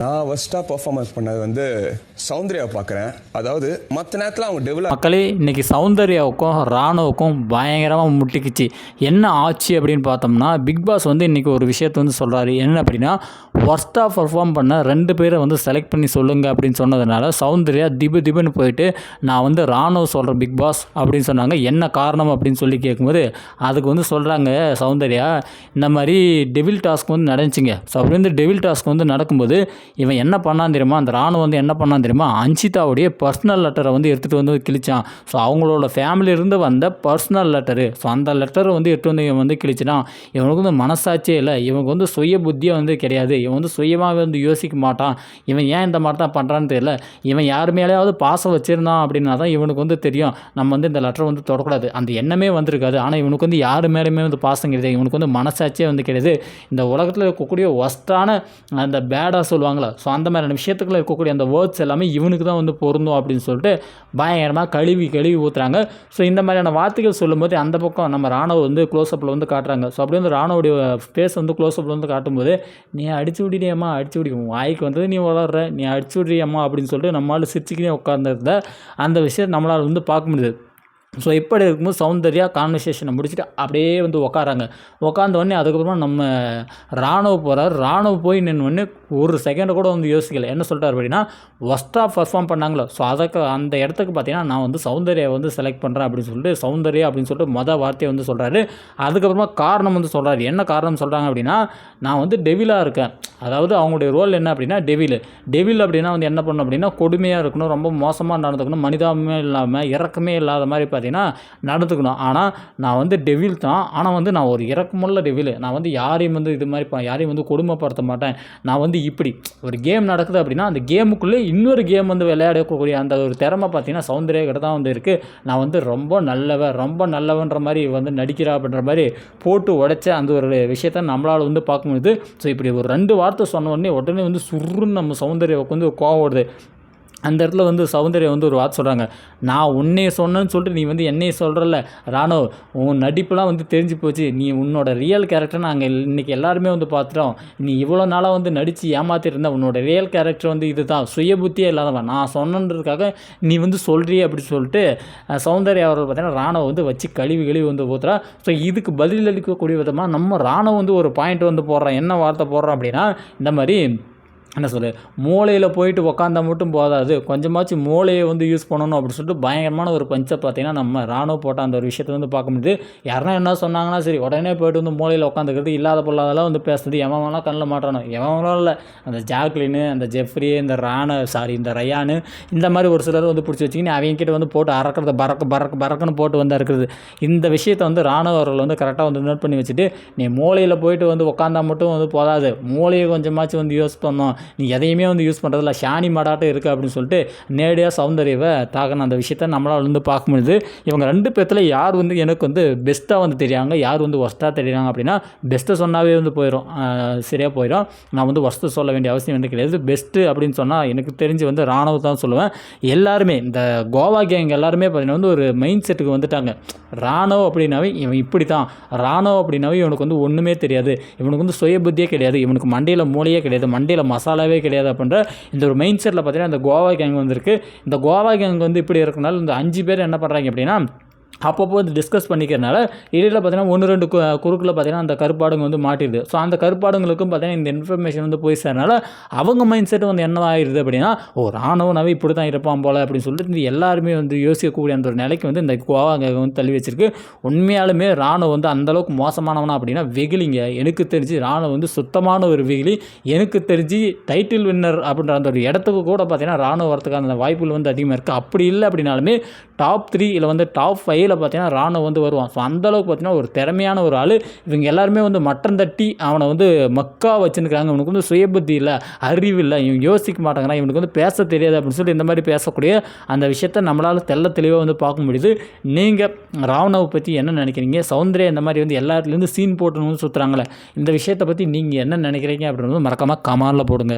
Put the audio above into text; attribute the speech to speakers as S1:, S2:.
S1: நான் ஃபஸ்ட்டாக பர்ஃபார்மன்ஸ் பண்ணது வந்து சௌந்தர்யா பார்க்குறேன். அதாவது மற்ற நேரத்தில் அவங்க டெவலப்
S2: மக்களே இன்றைக்கி சௌந்தர்யாவுக்கும் ராணுவுக்கும் பயங்கரமாக முட்டிக்குச்சு. என்ன ஆச்சு அப்படின்னு பார்த்தோம்னா பிக் பாஸ் வந்து இன்றைக்கி ஒரு விஷயத்த வந்து சொல்கிறாரு என்ன அப்படின்னா ஒர்ஸ்ட்டாக பர்ஃபார்ம் பண்ண ரெண்டு பேரை வந்து செலக்ட் பண்ணி சொல்லுங்கள் அப்படின்னு சொன்னதுனால சௌந்தர்யா திபு திபுன்னு போயிட்டு நான் வந்து ராணுவ சொல்கிறேன் பிக் பாஸ் அப்படின்னு சொன்னாங்க. என்ன காரணம் அப்படின்னு சொல்லி கேட்கும்போது அதுக்கு வந்து சொல்கிறாங்க சௌந்தர்யா இந்த மாதிரி டெவில் டாஸ்க் வந்து நடந்துச்சுங்க. ஸோ அப்படி வந்து டெவில் டாஸ்க் வந்து நடக்கும்போது இவன் என்ன பண்ணான் தெரியுமா? அந்த ராணுவம் வந்து என்ன பண்ணான் தெரியுமா? அஞ்சிதாவுடைய பர்சனல் லெட்டரை வந்து எடுத்துகிட்டு வந்து கிழிச்சான். ஸோ அவங்களோட ஃபேமிலியிலேருந்து வந்த பர்சனல் லெட்டரு ஸோ அந்த லெட்டரை வந்து எடுத்து வந்து இவன் வந்து கிழிச்சிட்டான். இவனுக்கு வந்து மனசாட்சியே இல்லை. இவனுக்கு வந்து சுய புத்தியே வந்து கிடையாது. இவன் வந்து சுயமாக வந்து யோசிக்க மாட்டான். இவன் ஏன் இந்த மாதிரி தான் பண்ணுறான்னு தெரியல. இவன் யார் மேலேயாவது பாசம் வச்சிருந்தான் அப்படின்னா தான் இவனுக்கு வந்து தெரியும். நம்ம வந்து இந்த லெட்டரை வந்து தொடக்கூடாது. அந்த எண்ணமே வந்திருக்காது. ஆனால் இவனுக்கு வந்து யார் மேலேயுமே வந்து பாசம் கிடையாது. இவனுக்கு வந்து மனசாட்சியே வந்து கிடையாது. இந்த உலகத்தில் இருக்கக்கூடிய ஒஸ்ட்டான அந்த பேடாக சொல்லுவாங்களா ஸோ அந்த மாதிரியான விஷயத்துக்குள்ள இருக்கக்கூடிய அந்த வேர்ட்ஸ் எல்லாமே இவனுக்கு தான் வந்து பொருந்தும் அப்படின்னு சொல்லிட்டு பயங்கரமாக கழுவி கழுவி ஊற்றுறாங்க ஸோ இந்த மாதிரியான வார்த்தைகள் சொல்லும்போது அந்த பக்கம் நம்ம ராணுவ வந்து க்ளோஸ்அப்பில் வந்து காட்டுறாங்க. ஸோ அப்படியே வந்து ராணுவோடைய ஃபேஸ் வந்து க்ளோஸ்அப்பில் வந்து காட்டும்போது நீ அடிச்சு விடியம்மா அடிச்சு விடி. வாய்க்கு வந்தது நீ வளர்ற நீ அடிச்சு விடுறியம்மா அப்படின்னு சொல்லிட்டு நம்மளால் சிரிச்சுக்கினே உட்காந்துருந்த அந்த விஷயம் நம்மளால் வந்து பார்க்க முடியுது ஸோ இப்படி இருக்கும்போது சௌந்தர்யா கான்வர்சேஷனை முடிச்சுட்டு அப்படியே வந்து உக்காராங்க. உக்காந்த அதுக்கப்புறமா நம்ம ராணுவ போகிறார் ராணுவ போய் நின்று உடனே ஒரு செகண்ட் கூட வந்து யோசிக்கல. என்ன சொல்கிறார் அப்படின்னா ஒஸ்ட்டாக பர்ஃபார்ம் பண்ணாங்களோ. ஸோ அதுக்கு அந்த இடத்துக்கு பார்த்தீங்கன்னா நான் வந்து சௌந்தர்யா வந்து செலக்ட் பண்ணுறேன் அப்படின்னு சொல்லிட்டு சௌந்தர்யா அப்படின்னு சொல்லிட்டு மொதல் வார்த்தையை வந்து சொல்கிறாரு அதுக்கப்புறமா காரணம் வந்து சொல்கிறாரு என்ன காரணம் சொல்கிறாங்க அப்படின்னா நான் வந்து டெவிலாக இருக்கேன். அதாவது அவங்களுடைய ரோல் என்ன அப்படின்னா டெவில் டெவில் அப்படின்னா வந்து என்ன பண்ணணும் அப்படின்னா கொடுமையாக இருக்கணும் ரொம்ப மோசமாக நடந்துக்கணும் மனிதாபமே இல்லாமல் இறக்கமே இல்லாத மாதிரி பார்த்தீங்கன்னா நடந்துக்கணும். ஆனால் நான் வந்து டெவில் தான். ஆனால் வந்து நான் ஒரு இறக்கமுள்ள டெவில் நான் வந்து யாரையும் வந்து இது மாதிரி யாரையும் வந்து கொடுமைப்படுத்த மாட்டேன். நான் வந்து இப்படி. ஒரு கேம் நடக்குது அப்படின்னா அந்த கேமுக்குள்ளே இன்னொரு கேம் வந்து விளையாடக்கூடிய அந்த ஒரு திறமை பார்த்தீங்கன்னா சௌந்தர்யா கிட்ட தான் வந்து இருக்குது நான் வந்து ரொம்ப நல்லவன் ரொம்ப நல்லவன்ற மாதிரி வந்து நடிக்கிறா அப்படின்ற மாதிரி போட்டு உடைச்ச அந்த ஒரு விஷயத்த நம்மளால் வந்து பார்க்க முடியுது. ஸோ இப்படி ஒரு ரெண்டு வார்த்தை சொன்ன உடனே உடனே வந்து சுருன்னு நம்ம சௌந்தர்யாவுக்கு வந்து கோவம் வருது. அந்த இடத்துல வந்து சௌந்தர்யா வந்து ஒரு வார்த்தை சொல்கிறாங்க நான் உன்னைய சொன்னேன்னு சொல்லிட்டு நீ வந்து என்னைய சொல்கிறல்ல ராணோ உன் நடிப்புலாம் வந்து தெரிஞ்சு போச்சு. நீ உன்னோட ரியல் கேரக்டர் நாங்கள் இன்றைக்கி எல்லாருமே வந்து பார்த்துட்டோம் நீ இவ்வளோ நாளாக வந்து நடித்து ஏமாத்திருந்த உன்னோட ரியல் கேரக்டர் வந்து இது தான் சுயபுத்தியே இல்லாதவன். நான் சொன்னன்றதுக்காக நீ வந்து சொல்கிறியே அப்படின்னு சொல்லிட்டு சௌந்தர்யா அவர்கள் பார்த்தீங்கன்னா ராணவ வந்து வச்சு கழுவி கழுவி வந்து ஊத்துறா. ஸோ இதுக்கு பதிலளிக்கக்கூடிய விதமாக நம்ம ராணுவ வந்து ஒரு பாயிண்ட் வந்து போடுறான் என்ன வார்த்தை போடுறோம் அப்படின்னா இந்த மாதிரி என்ன சொல்லு மூளையில் போயிட்டு உக்காந்தா மட்டும் போதாது. கொஞ்சமாச்சும் மூளையை வந்து யூஸ் பண்ணணும் அப்படின்னு சொல்லிட்டு பயங்கரமான ஒரு பஞ்சை பார்த்தீங்கன்னா நம்ம ராணுவ போட்ட அந்த ஒரு விஷயத்தை வந்து பார்க்க முடியுது. யாருன்னா என்ன சொன்னாங்கன்னா சரி உடனே போயிட்டு வந்து மூளையில் உட்காந்துக்கிறது இல்லாத பொருளாதெல்லாம் வந்து பேசுறது எவன் கண்ணில் மாட்டானோ எவன் இல்லை. அந்த ஜாக்லின்னு அந்த ஜெஃப்ரி இந்த ராண சாரி இந்த ரயானு இந்த மாதிரி ஒரு சிலர் வந்து பிடிச்சி வச்சிக்கின்னு அவங்க கிட்ட வந்து போட்டு அறக்கிறத பறக்க பறக்க பறக்குன்னு போட்டு வந்து இருக்கிறது இந்த விஷயத்தை வந்து ராணுவ அவர்கள் வந்து கரெக்டாக வந்து நோட் பண்ணி வச்சுட்டு நீ மூளையில் போயிட்டு வந்து உட்காந்தா மட்டும் வந்து போதாது. மூளையை கொஞ்சமாச்சும் வந்து யூஸ் பண்ணோம் நீ எதையுமே வந்து யூஸ் பண்ணுறதில்ல ஷானி மாடாட்டம் இருக்குது அப்படின்னு சொல்லிட்டு நேரடியாக சௌந்தர்யவை தாக்கின அந்த விஷயத்த நம்மளால் வந்து பார்க்க முடியுது. இவங்க ரெண்டு பேர்த்தில் யார் வந்து எனக்கு வந்து பெஸ்ட்டாக வந்து தெரியாங்க யார் வந்து ஒஸ்ட்டாக தெரியுறாங்க அப்படின்னா பெஸ்ட்டை சொன்னாவே வந்து போயிடும் சரியாக போயிடும் நான் வந்து ஒஸ்ட்டு சொல்ல வேண்டிய அவசியம் வந்து கிடையாது. பெஸ்ட்டு அப்படின்னு சொன்னால் எனக்கு தெரிஞ்சு வந்து ராணுவ தான் சொல்லுவேன். எல்லாருமே இந்த கோவா கேங் எல்லாருமே பார்த்தீங்கன்னா வந்து ஒரு மைண்ட் செட்டுக்கு வந்துட்டாங்க. ராணுவ அப்படின்னாவே இவன் இப்படி தான் ராணுவ அப்படின்னாவே இவனுக்கு வந்து ஒன்றுமே தெரியாது. இவனுக்கு வந்து சுய புத்தியே கிடையாது. இவனுக்கு மண்டையில் மூளையே கிடையாது. மண்டையில் மசாலாவே கிடையாது அப்படின்ற இந்த ஒரு மைண்ட் செட்டில் பார்த்தீங்கன்னா இந்த கோவா கேங் வந்திருக்கு இந்த கோவா கேங் வந்து இப்படி இருக்கனால இந்த அஞ்சு பேர் என்ன பண்ணுறாங்க அப்படின்னா அப்பப்போ வந்து டிஸ்கஸ் பண்ணிக்கிறனால இடையில் பார்த்தீங்கன்னா ஒன்று ரெண்டு கு- குறுக்கில் பார்த்தீங்கன்னா அந்த கருப்பாடுங்க வந்து மாட்டிடுது. ஸோ அந்த கருப்பாடுங்களுக்கும் பார்த்தீங்கன்னா இந்த இன்ஃபர்மேஷன் வந்து போய் சேரனால அவங்க மைண்ட் செட் வந்து என்ன ஆயிடுது அப்படின்னா ஓ ராணுவனாவே இப்படி தான் இருப்பான் போல் அப்படின்னு சொல்லிட்டு இந்த எல்லாருமே வந்து யோசிக்கக்கூடிய அந்த ஒரு நிலைக்கு வந்து இந்த கோவா வந்து தள்ளி வச்சிருக்கு. உண்மையாலுமே ராணுவம் வந்து அந்தளவுக்கு மோசமானவனா அப்படின்னா வெகிலிங்க. எனக்கு தெரிஞ்சு ராணுவம் வந்து சுத்தமான ஒரு வெகிலி. எனக்கு தெரிஞ்சு டைட்டில் வின்னர் அப்படின்ற அந்த ஒரு இடத்துக்கு கூட பார்த்தீங்கன்னா ராணுவ வரத்துக்கான அந்த வாய்ப்புகள் வந்து அதிகமாக இருக்குது அப்படி இல்லை அப்படின்னாலுமே டாப் த்ரீ இல்லை வந்து டாப் ஃபைவ்ல பார்த்தீங்கன்னா ராணுவ வந்து வருவான். ஸோ அந்தளவுக்கு பார்த்தீங்கன்னா ஒரு திறமையான ஒரு ஆள். இவங்க எல்லாருமே வந்து மட்டம் தட்டி அவனை வந்து மக்கா வச்சுருக்காங்க இவனுக்கு வந்து சுயபுத்தி இல்லை அறிவு இல்லை. இவன் யோசிக்க மாட்டாங்கன்னா இவனுக்கு வந்து பேச தெரியாது அப்படின்னு சொல்லி இந்த மாதிரி பேசக்கூடிய அந்த விஷயத்த நம்மளால் தெள்ள தெளிவாக வந்து பார்க்க முடியுது. நீங்கள் ராவணவை பற்றி என்ன நினைக்கிறீங்க? சௌந்தர்யா இந்த மாதிரி வந்து எல்லாத்துலேருந்து சீன் போட்டுன்னு சுற்றுறாங்களே இந்த விஷயத்தை பற்றி நீங்கள் என்ன நினைக்கிறீங்க அப்படின்றது மறக்காமல் கமாலில் போடுங்க.